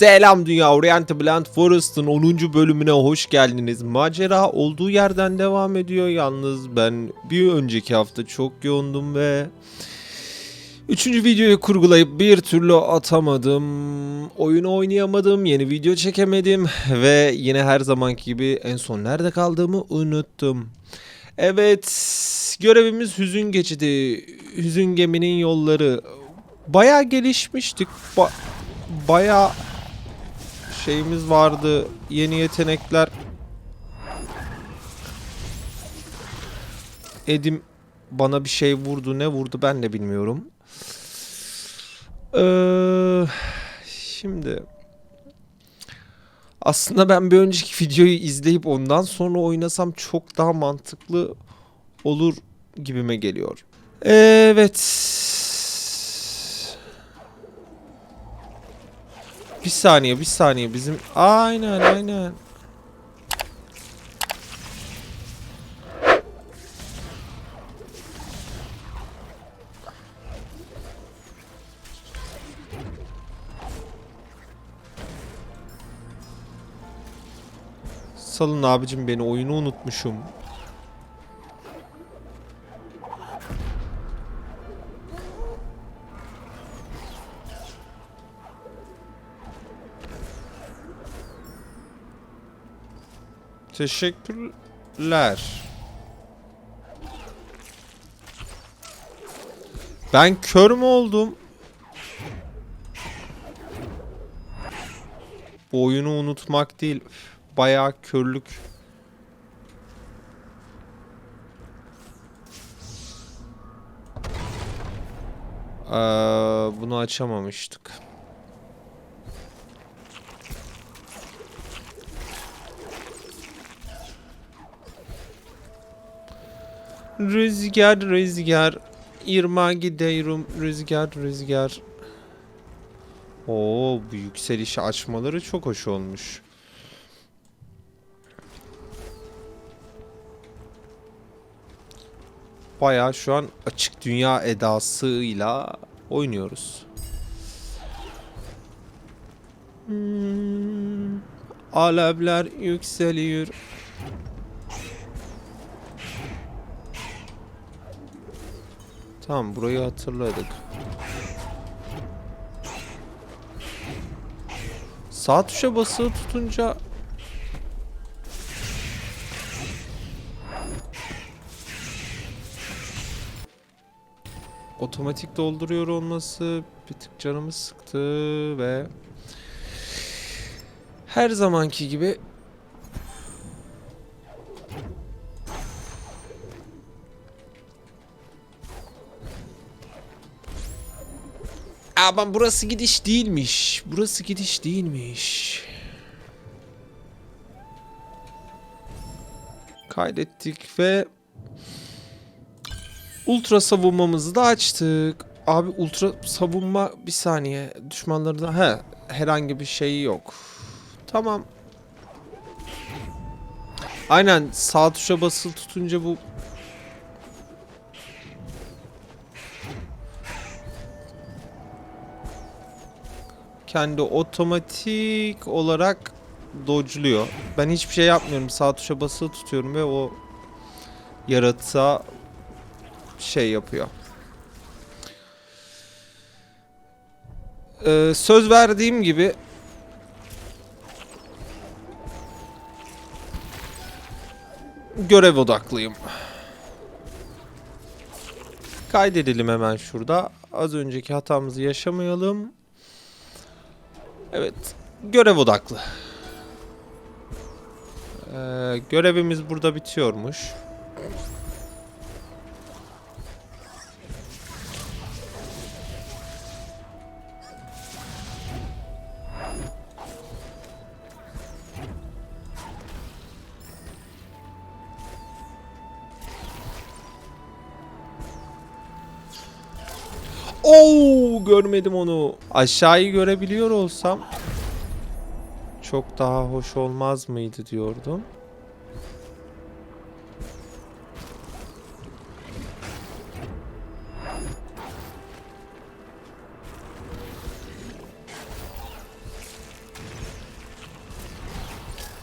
Selam dünya Orient Blind Forest'ın 10. bölümüne hoş geldiniz. Macera olduğu yerden devam ediyor yalnız ben bir önceki hafta çok yoğundum ve Üçüncü videoyu kurgulayıp bir türlü atamadım. Oyunu oynayamadım, yeni video çekemedim ve yine her zamanki gibi en son nerede kaldığımı unuttum. Evet, görevimiz hüzün geçidi. Hüzün geminin yolları. Bayağı gelişmiştik. Ba- bayağı şeyimiz vardı. Yeni yetenekler. Edim bana bir şey vurdu. Ne vurdu ben de bilmiyorum. Ee, şimdi aslında ben bir önceki videoyu izleyip ondan sonra oynasam çok daha mantıklı olur gibime geliyor. Evet. Bir saniye, bir saniye. Bizim aynen, aynen. Salın abicim beni oyunu unutmuşum. Teşekkürler. Ben kör mü oldum? Oyunu unutmak değil. Bayağı körlük. Ee, bunu açamamıştık. Rüzgar rüzgar irma gidiyorum rüzgar rüzgar. Oo bu yükselişi açmaları çok hoş olmuş. Bayağı şu an açık dünya edasıyla oynuyoruz. Hmm, alevler yükseliyor. Tamam burayı hatırladık. Sağ tuşa basılı tutunca otomatik dolduruyor olması bir tık canımı sıktı ve her zamanki gibi Aman burası gidiş değilmiş. Burası gidiş değilmiş. Kaydettik ve ultra savunmamızı da açtık. Abi ultra savunma bir saniye. Düşmanları da he herhangi bir şey yok. Tamam. Aynen sağ tuşa basılı tutunca bu kendi otomatik olarak dodge'luyor. Ben hiçbir şey yapmıyorum. Sağ tuşa basılı tutuyorum ve o yaratığa şey yapıyor. Ee, söz verdiğim gibi görev odaklıyım. Kaydedelim hemen şurada. Az önceki hatamızı yaşamayalım. Evet. Görev odaklı. Ee, görevimiz burada bitiyormuş. Oo görmedim onu. Aşağıyı görebiliyor olsam çok daha hoş olmaz mıydı diyordum.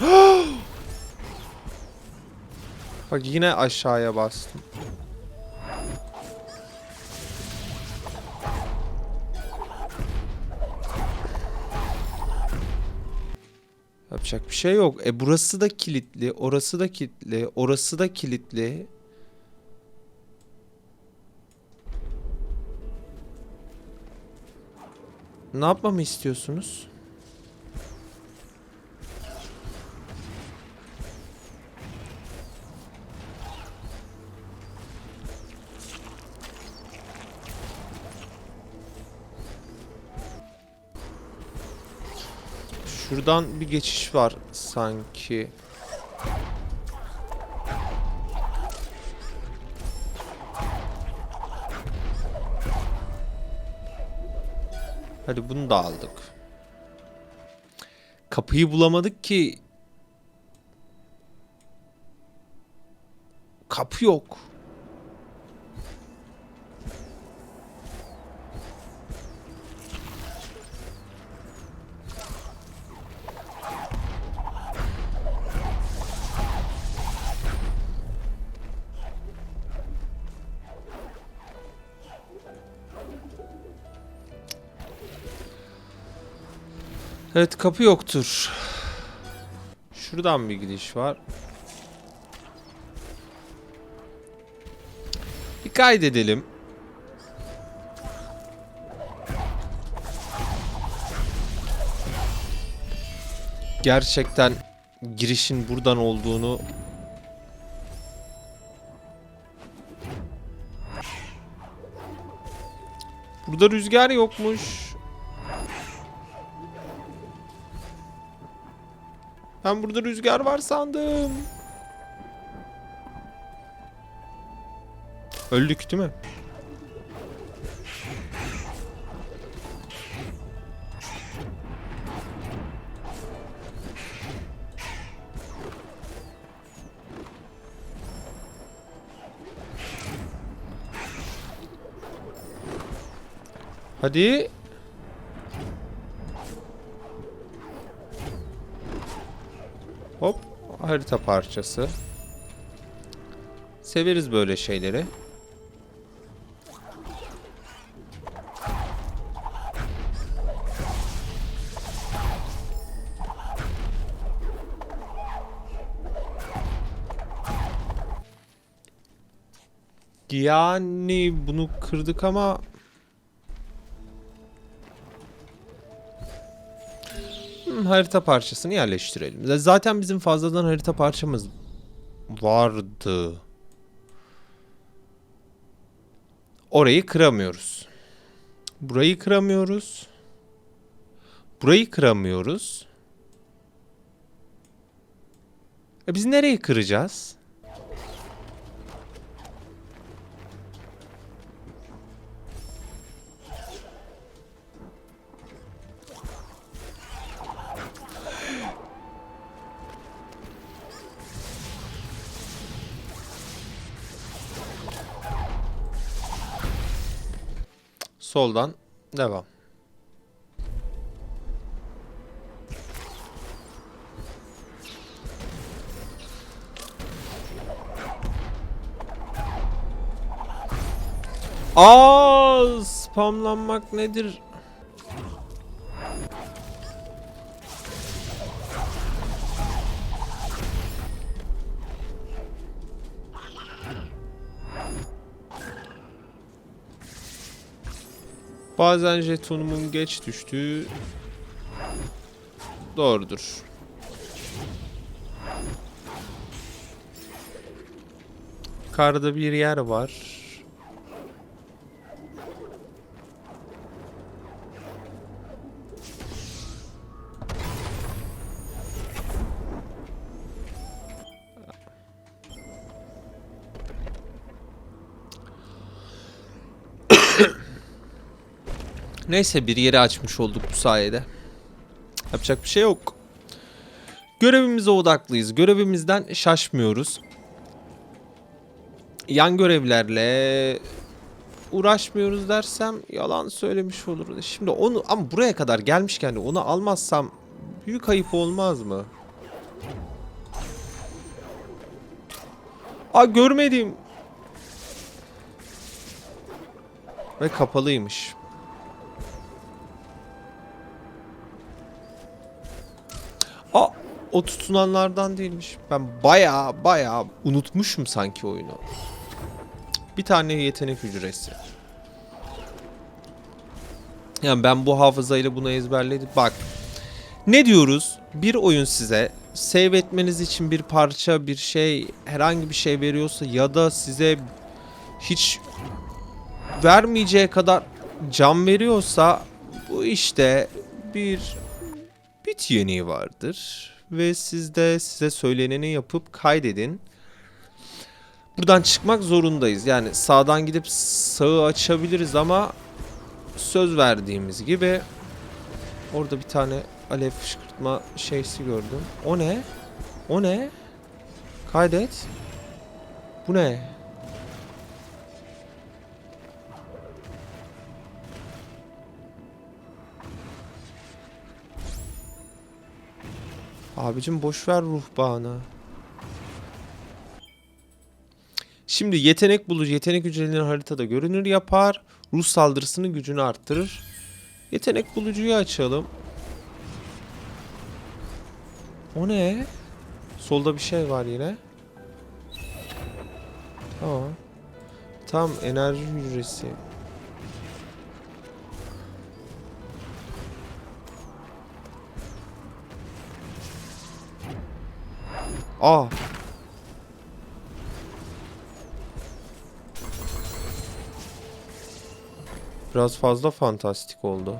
Bak yine aşağıya bastım. Yapacak bir şey yok. E burası da kilitli, orası da kilitli, orası da kilitli. Ne yapmamı istiyorsunuz? Şuradan bir geçiş var sanki. Hadi bunu da aldık. Kapıyı bulamadık ki. Kapı yok. Evet kapı yoktur. Şuradan bir gidiş var. Bir kaydedelim. Gerçekten girişin buradan olduğunu Burada rüzgar yokmuş. Ben burada rüzgar var sandım. Öldük değil mi? Hadi. Harita parçası. Severiz böyle şeyleri. Yani bunu kırdık ama harita parçasını yerleştirelim. Zaten bizim fazladan harita parçamız vardı. Orayı kıramıyoruz. Burayı kıramıyoruz. Burayı kıramıyoruz. E biz nereyi kıracağız? Soldan devam. Aa, spamlanmak nedir? Bazen jetonumun geç düştüğü doğrudur. Karda bir yer var. Neyse bir yeri açmış olduk bu sayede. Yapacak bir şey yok. Görevimize odaklıyız. Görevimizden şaşmıyoruz. Yan görevlerle uğraşmıyoruz dersem yalan söylemiş olur. Şimdi onu ama buraya kadar gelmişken onu almazsam büyük ayıp olmaz mı? Aa görmedim. Ve kapalıymış. O tutunanlardan değilmiş. Ben baya baya unutmuşum sanki oyunu. Bir tane yetenek hücresi. Yani ben bu hafızayla bunu ezberledim. Bak. Ne diyoruz? Bir oyun size save etmeniz için bir parça, bir şey, herhangi bir şey veriyorsa ya da size hiç vermeyeceği kadar can veriyorsa bu işte bir bit yeniği vardır ve siz de size söyleneni yapıp kaydedin. Buradan çıkmak zorundayız. Yani sağdan gidip sağı açabiliriz ama söz verdiğimiz gibi orada bir tane alev fışkırtma şeysi gördüm. O ne? O ne? Kaydet. Bu ne? Abicim boş ver ruhbanı. Şimdi yetenek bulucu yetenek hücreleri haritada görünür yapar. Ruh saldırısının gücünü arttırır. Yetenek bulucuyu açalım. O ne? Solda bir şey var yine. Tamam. Tam enerji hücresi. Aa. Biraz fazla fantastik oldu.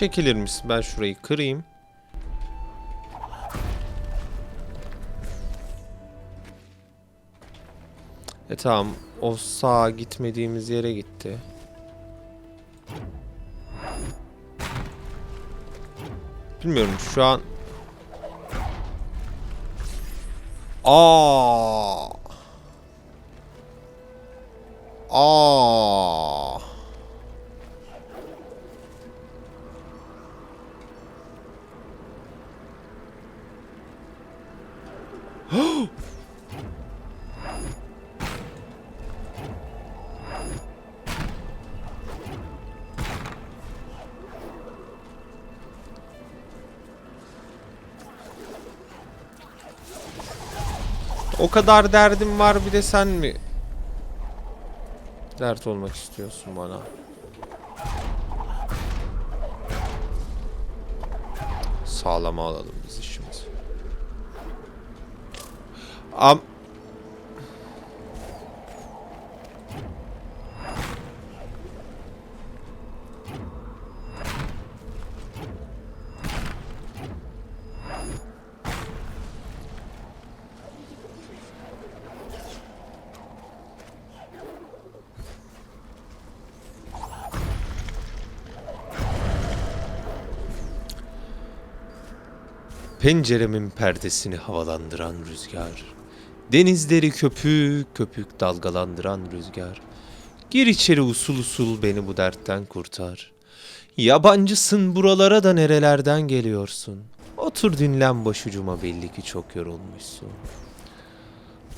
Bir çekilir misin? Ben şurayı kırayım. E tamam. O sağa gitmediğimiz yere gitti. Bilmiyorum şu an. Aa. Aa. O kadar derdim var bir de sen mi dert olmak istiyorsun bana? Sağlama alalım biz işimizi. Am Penceremin perdesini havalandıran rüzgar. Denizleri köpük köpük dalgalandıran rüzgar. Gir içeri usul usul beni bu dertten kurtar. Yabancısın buralara da nerelerden geliyorsun. Otur dinlen başucuma belli ki çok yorulmuşsun.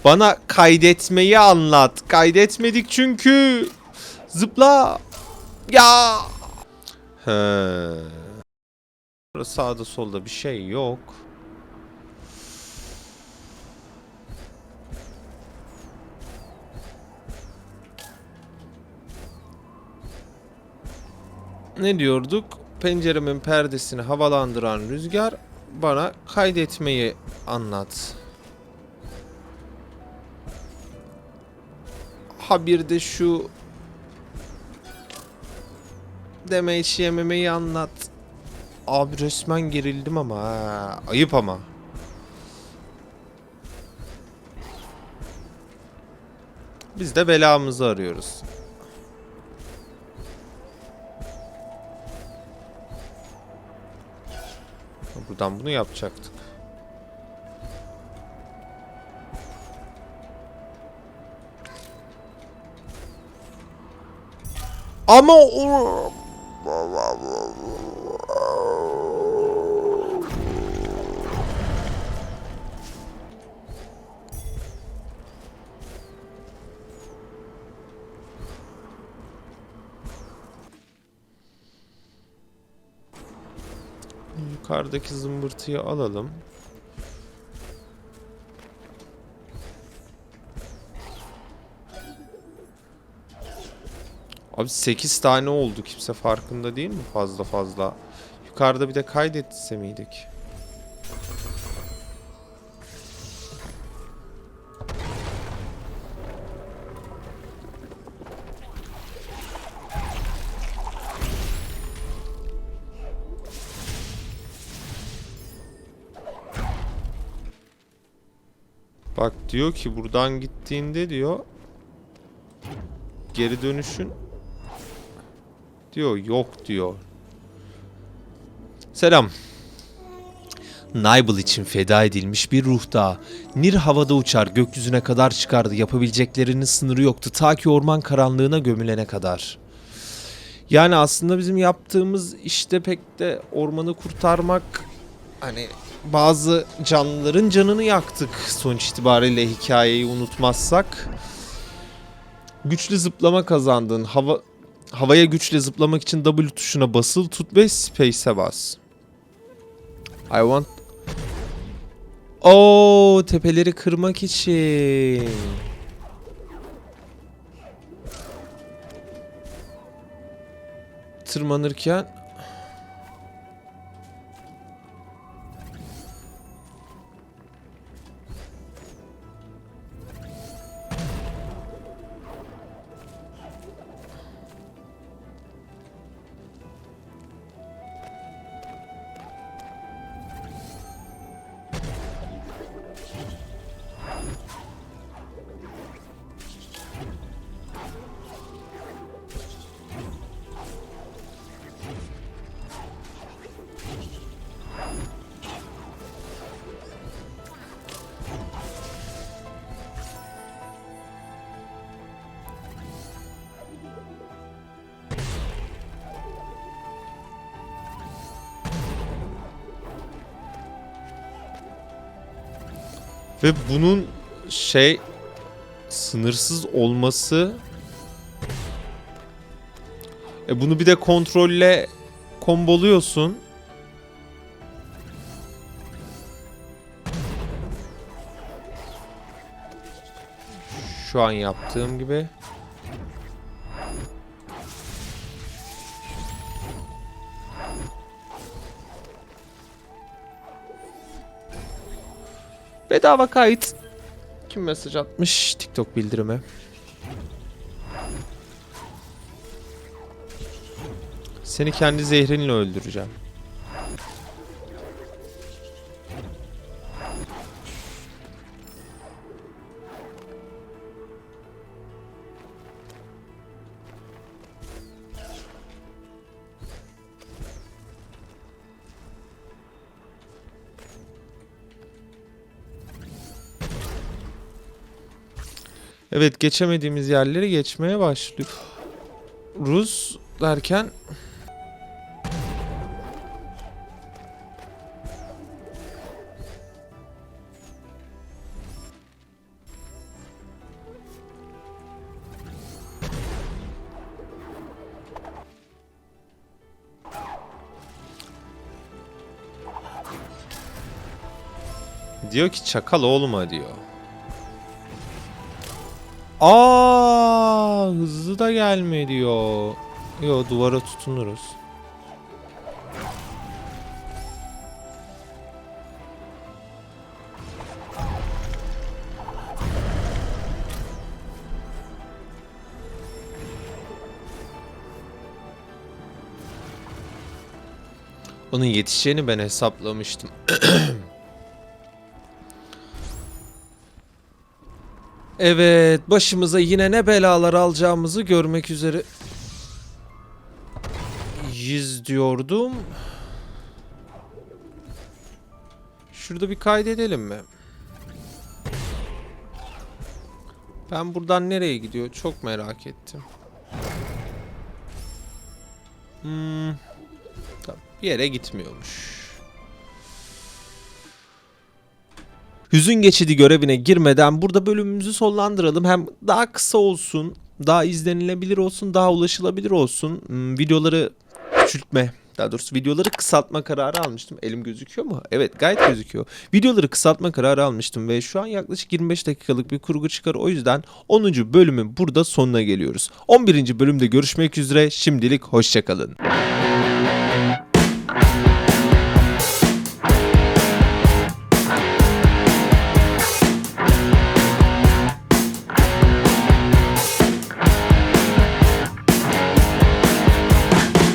Bana kaydetmeyi anlat. Kaydetmedik çünkü. Zıpla. Ya. He. Sağda solda bir şey yok. Ne diyorduk? Penceremin perdesini havalandıran rüzgar bana kaydetmeyi anlat. Ha bir de şu damage yememeyi anlat. Abi resmen gerildim ama ha. Ayıp ama. Biz de belamızı arıyoruz. Buradan bunu yapacaktık. Ama o... Yukarıdaki zımbırtıyı alalım. Abi 8 tane oldu. Kimse farkında değil mi fazla fazla? Yukarıda bir de kaydetse miydik? Diyor ki buradan gittiğinde diyor geri dönüşün diyor yok diyor. Selam. Nibel için feda edilmiş bir ruh daha. Nir havada uçar, gökyüzüne kadar çıkardı. Yapabileceklerinin sınırı yoktu ta ki orman karanlığına gömülene kadar. Yani aslında bizim yaptığımız işte pek de ormanı kurtarmak hani bazı canlıların canını yaktık sonuç itibariyle hikayeyi unutmazsak. Güçlü zıplama kazandın. Hava havaya güçle zıplamak için W tuşuna basılı tut ve space'e bas. I want Oo, tepeleri kırmak için. Tırmanırken Ve bunun şey sınırsız olması e bunu bir de kontrolle komboluyorsun. Şu an yaptığım gibi. Bedava kayıt. Kim mesaj atmış? TikTok bildirimi. Seni kendi zehrinle öldüreceğim. Evet geçemediğimiz yerleri geçmeye başlıyor. Rus derken Diyor ki çakal olma diyor. Aa, hızlı da gelme diyor. Yo duvara tutunuruz. Onun yetişeceğini ben hesaplamıştım. Evet, başımıza yine ne belalar alacağımızı görmek üzere. Yüz diyordum. Şurada bir kaydedelim mi? Ben buradan nereye gidiyor çok merak ettim. Hmm. Bir yere gitmiyormuş. Hüzün geçidi görevine girmeden burada bölümümüzü sonlandıralım. Hem daha kısa olsun, daha izlenilebilir olsun, daha ulaşılabilir olsun. Hmm, videoları küçültme, daha doğrusu videoları kısaltma kararı almıştım. Elim gözüküyor mu? Evet gayet gözüküyor. Videoları kısaltma kararı almıştım ve şu an yaklaşık 25 dakikalık bir kurgu çıkar. O yüzden 10. bölümün burada sonuna geliyoruz. 11. bölümde görüşmek üzere. Şimdilik hoşçakalın.